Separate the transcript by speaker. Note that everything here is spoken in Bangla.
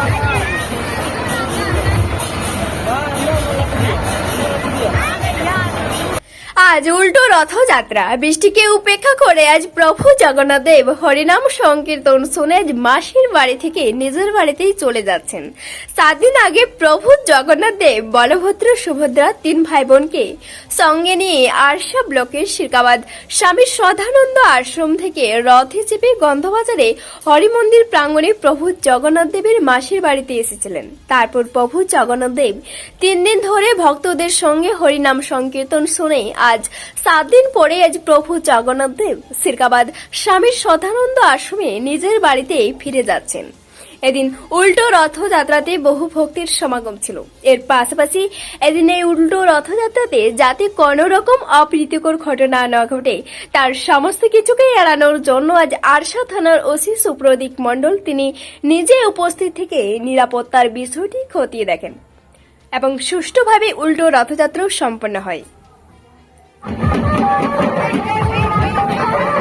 Speaker 1: Thank you. আজ উল্টো রথযাত্রা। বৃষ্টিকে উপেক্ষা করে আজ প্রভু জগন্নাথ দেব হরিনাম সংকীর্তন শুনে আজ মাসির বাড়ি থেকে নিজের বাড়িতেই চলে যাচ্ছেন। সাত দিন আগে প্রভু জগন্নাথ দেব বলভদ্র সুভদ্রা তিন ভাই বোনকে সঙ্গে নিয়ে আরশা ব্লকের শিরকাবাদ স্বামী সদানন্দ আশ্রম থেকে রথে চেপে গন্ধবাজারে হরিমন্দির প্রাঙ্গণে প্রভু জগন্নাথ দেবের মাসির বাড়িতে এসেছিলেন। তারপর প্রভু জগন্নাথ দেব তিন দিন ধরে ভক্তদের সঙ্গে হরিনাম সংকীর্তন শুনে আজ সাত দিন পরে আজ প্রভু জগন্নাথ দেব সিরকাবাদ স্বামী সদানন্দ আশ্রমে নিজের বাড়িতে ফিরে যাচ্ছেন। এদিন উল্টো রথযাত্রাতে বহু ভক্তির সমাগম ছিল। এর পাশাপাশি এদিন এই উল্টো রথযাত্রাতে যাতে কোনো রকম অপ্রীতিকর ঘটনা না ঘটে, তার সমস্ত কিছুকে এড়ানোর জন্য আজ আরশা থানার ওসি সুপ্রদীপ মণ্ডল তিনি নিজে উপস্থিত থেকে নিরাপত্তার বিষয়টি খতিয়ে দেখেন। এবং সুষ্ঠুভাবে উল্টো রথযাত্রাও সম্পন্ন হয়। Thank you.